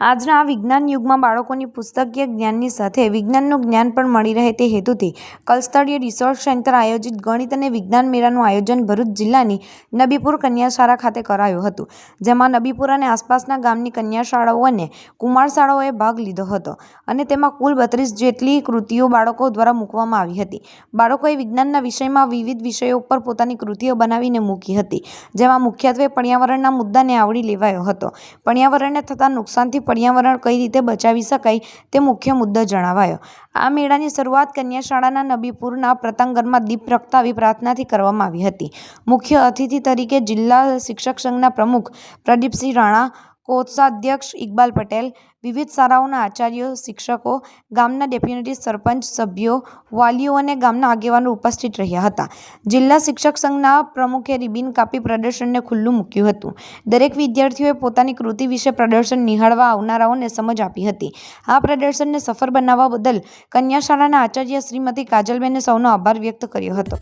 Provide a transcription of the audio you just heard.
આજના આ વિજ્ઞાન યુગમાં બાળકોની પુસ્તકીય જ્ઞાનની સાથે વિજ્ઞાનનું જ્ઞાન પણ મળી રહે તે હેતુથી કલસ્તરીય રિસર્ચ સેન્ટર આયોજિત ગણિત અને વિજ્ઞાન મેળાનું આયોજન ભરૂચ જિલ્લાની નબીપુર કન્યાશાળા ખાતે કરાયું હતું, જેમાં નબીપુર અને આસપાસના ગામની કન્યાશાળાઓ અને કુમાર શાળાઓએ ભાગ લીધો હતો અને તેમાં કુલ બત્રીસ જેટલી કૃતિઓ બાળકો દ્વારા મૂકવામાં આવી હતી. બાળકોએ વિજ્ઞાનના વિષયમાં વિવિધ વિષયો ઉપર પોતાની કૃતિઓ બનાવીને મૂકી હતી, જેમાં મુખ્યત્વે પર્યાવરણના મુદ્દાને આવરી લેવાયો હતો. પર્યાવરણને થતા નુકસાનથી પર્યાવરણ કઈ રીતે બચાવી શકાય તે મુખ્ય મુદ્દો જણાવાયો. આ મેળાની શરૂઆત કન્યા શાળાના નબીપુરના પ્રતાંગણમાં દીપ પ્રગટાવી પ્રાર્થનાથી કરવામાં આવી હતી. મુખ્ય અતિથિ તરીકે જિલ્લા શિક્ષક સંઘના પ્રમુખ પ્રદીપસિંહ રાણા કોષાધ્યક્ષ ઇકબાલ પટેલ, વિવિધ શાળાઓના આચાર્યો, શિક્ષકો, ગામના ડેપ્યુટી સરપંચ, સભ્યો, વાલીઓ અને ગામના આગેવાનો ઉપસ્થિત રહ્યા હતા. જિલ્લા શિક્ષક સંઘના પ્રમુખે રિબિન કાપી પ્રદર્શનને ખુલ્લું મૂક્યું હતું. દરેક વિદ્યાર્થીઓએ પોતાની કૃતિ વિશે પ્રદર્શન નિહાળવા આવનારાઓને સમજ આપી હતી. આ પ્રદર્શનને સફળ બનાવવા બદલ કન્યા શાળાના આચાર્ય શ્રીમતી કાજલબેને સૌનો આભાર વ્યક્ત કર્યો હતો.